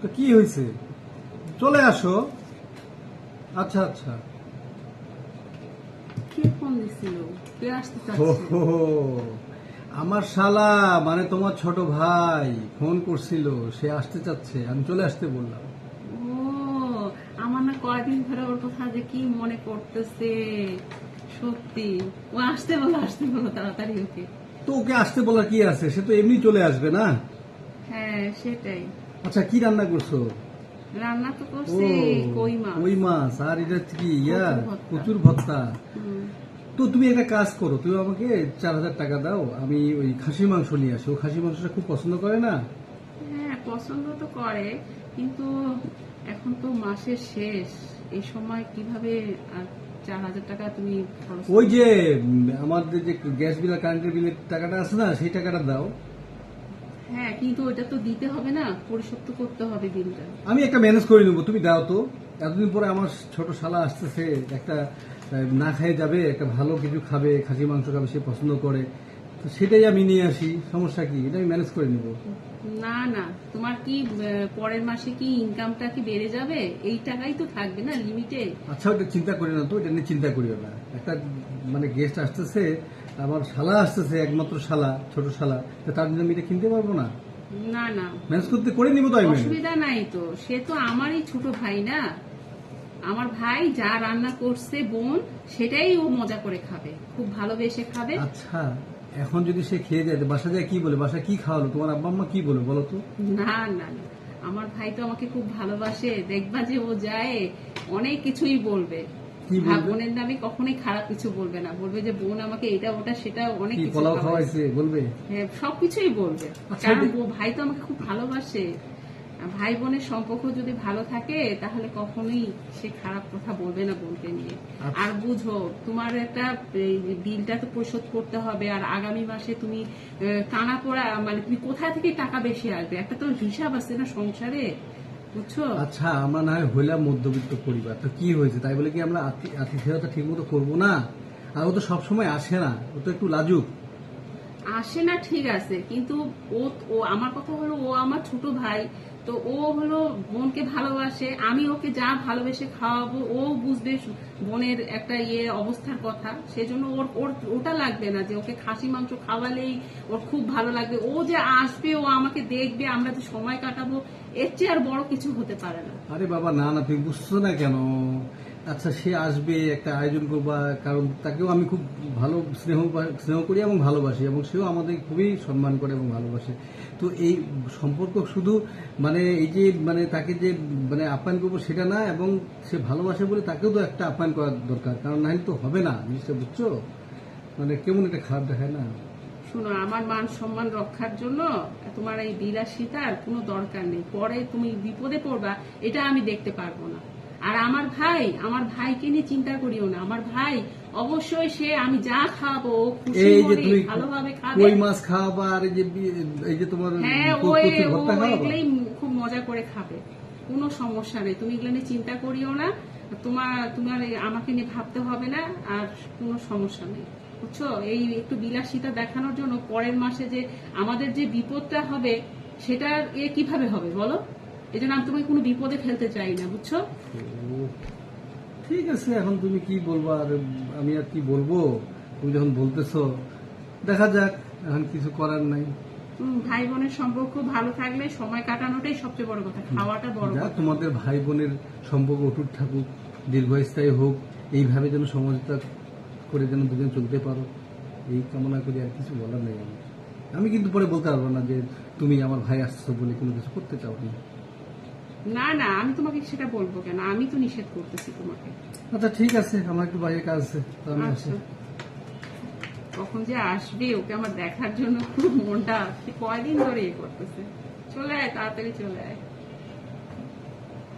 তো কি হয়েছে? চলে আসো। আচ্ছা আচ্ছা। আমার শালা মানে তোমার ছোট ভাই ফোন করছিল সে আসতে চাচ্ছে আমি চলে আসতে বললাম। আমার না কয়দিন ধরে ওর কথা যে কি মনে করতেছে সত্যি। ও আসতে বলো আসতে বলো তাড়াতাড়ি ওকে। তো ওকে আসতে বলার কি আছে? সে তো এমনি চলে আসবে না? হ্যাঁ সেটাই। আচ্ছা কি রান্না করছ? রান্না তো ও কই মাছ। কই মাছ? আর এটা কি ইয়া কচুর ভর্তা। কচুর ভর্তা। হুম। তো তুমি একটা কাজ করো তুমি আমাকে চার হাজার টাকা দাও আমি ওই খাসি মাংস নিয়ে আসি। ও খাসি মাংসটা খুব পছন্দ করে না? হ্যাঁ পছন্দ তো করে কিন্তু এখন তো মাসের শেষ। এই সময় কীভাবে আর চার হাজার টাকা তুমি ওই যে আমাদের যে গ্যাস বিল আর কারেন্টের বিলের টাকাটা আছে না সেই টাকাটা দাও। হ্যাঁ কিন্তু ওটা তো দিতে হবে না পরিশোধ তো করতে হবে বিলটা আমি একটা ম্যানেজ করে নেব তুমি দাও তো। এতদিন পরে আমার ছোট শালা আসতেছে একটা না খেয়ে যাবে একটা ভালো কিছু খাবে খাসি মাংস খাবে সে পছন্দ করে। তো সেটাই আমি নিয়ে আসি সমস্যা কি? এটা আমি ম্যানেজ করে নেব। না না তোমার কি পরের মাসে কি ইনকামটা কি বেড়ে যাবে? এই টাকাই তো থাকবে না লিমিটে আচ্ছা ওটা চিন্তা করি না তো এটা নিয়ে চিন্তা করিও না। একটা মানে গেস্ট আসতেছে আমার শালা আসতেছে একমাত্র শালা ছোট শালা তার জন্য আমি এটা কিনতে পারব না? না না। ম্যানেজ করতে করে নিবো তো অসুবিধা নাই তো। সে তো আমারই ছোট ভাই না। আমার ভাই যা রান্না করছে বোন সেটাই ও মজা করে খাবে খুব ভালোবেসে খাবে। আচ্ছা এখন যদি সে খেয়ে যায় বাসা যায় কি বলে? বাসা কি খাওয়ালো? তোমার আব্বা আম্মা কি বলে বলো তো? না না না। আমার ভাই তো আমাকে খুব ভালোবাসে। দেখবা যে ও যায় অনেক কিছুই বলবে। বোনের নামে কখনোই খারাপ কিছু বলবে না। বলবে যে বোন আমাকে এটা ওটা সেটা অনেক কিছু খাওয়াইছে। বলবে? হ্যাঁ, সবকিছুই বলবে। আচ্ছা, কারণ ভাই তো আমাকে খুব ভালোবাসে। ভাই বোনের সম্পর্ক যদি ভালো থাকে তাহলে কখনোই সে খারাপ কথা বলবে না বোনকে নিয়ে। আচ্ছা। আর বুঝো তোমার একটা এই, বিলটা তো পরিশোধ করতে হবে। আর আগামী মাসে তুমি টানা পড়া মানে তুমি কোথা থেকে টাকা বেশি আসবে? একটা তো হিসাব আছে না সংসারে। বুঝছ? আচ্ছা আমরা না হয় হইলাম মধ্যবিত্ত পরিবার। তো কি হয়েছে? তাই বলে কি আমরা আতি- আতিথেয়তা ঠিক মতো করব না? আর ও তো সবসময় আসে না। ও তো একটু লাজুক। আসে না ঠিক আছে। কিন্তু ও আমার কথা হলো ও আমার ছোট ভাই। তো ও হলো বোনকে ভালোবাসে, আমি ওকে যা ভালোবেসে খাওয়াবো, ও বুঝবে বোনের একটা ইয়ে অবস্থার কথা। সেজন্য ওর ওর, ওটা লাগবে না যে ওকে খাসি মাংস খাওয়ালেই ওর খুব ভালো লাগবে। ও যে আসবে, ও আমাকে দেখবে, আমরা যে সময় কাটাবো, এর চেয়ে আর বড় কিছু হতে পারে না। আরে বাবা, না না তুমি বুঝছ না কেন? আচ্ছা সে আসবে, একটা আয়োজন করবা কারণ তাকেও আমি খুব ভালো স্নেহ স্নেহ করি এবং ভালোবাসি, এবং সেও আমাদের খুবই সম্মান করে এবং ভালোবাসে। তো এই সম্পর্ক শুধু মানে এই যে মানে তাকে যে মানে আপ্যায়ন করব সেটা না, এবং সে ভালোবাসে বলে তাকেও তো একটা আপ্যায়ন করার দরকার, কারণ নাহলে তো হবে না, জিনিসটা বুঝছ? মানে কেমন একটা খারাপ দেখায় না? শোনো, আমার মান সম্মান রক্ষার জন্য তোমার এই বিলাসিতার কোনো দরকার নেই। পরে তুমি বিপদে পড়বা, এটা আমি দেখতে পারব না। আর আমার ভাই আমার ভাইকে নিয়ে চিন্তা করিও না। আমার ভাই অবশ্যই সে আমি যা খাব খুশি মনে ভালোভাবে খাবে। কই মাছ খাওয়াবা আর এই যে এই যে তোমার হ্যাঁ ও এগুলোই খুব মজা করে খাবে। কোনো সমস্যা নেই। তুমি এগুলো নিয়ে চিন্তা করিও না। তোমার তোমার আমাকে নিয়ে ভাবতে হবে না আর কোনো সমস্যা নেই। বুঝছ? এই একটু বিলাসিতা দেখানোর জন্য পরের মাসে যে আমাদের যে বিপদটা হবে সেটা এ কীভাবে হবে বলো? এই জন্য আমি তোমাকে কোনো বিপদে ফেলতে চাই না বুঝছ? ঠিক আছে এখন তুমি কি বলব আর আমি আর কি বলব? তুমি যখন বলতেছো দেখা যাক এখন কিছু করার নাই। ভাই বোনের সম্পর্ক ভালো থাকলে সময় কাটানোটাই সবচেয়ে বড় কথা খাওয়াটা বড় কথা। তোমাদের ভাই বোনের সম্পর্ক অটুট থাকুক দীর্ঘস্থায়ী হোক এইভাবে যেন সমঝোতা করে যেন দুজন চলতে পারো এই কামনা করি আর কিছু বলার নেই আমি কিন্তু পরে বলতে পারব না যে তুমি আমার ভাই আসছো বলে কোনো কিছু করতে চাও না না না আমি তোমাকে সেটা বলব কেন? আমি তো নিষেধ করতেছি তোমাকে। আচ্ছা ঠিক আছে আমার একটু বাইরে কাজ আছে আমি আসি। আচ্ছা। কখন যে আসবে ওকে আমার দেখার জন্য খুব মনটা কয়দিন ধরে ইয়ে করতেছে? চলে আয় তাড়াতাড়ি চলে আয়।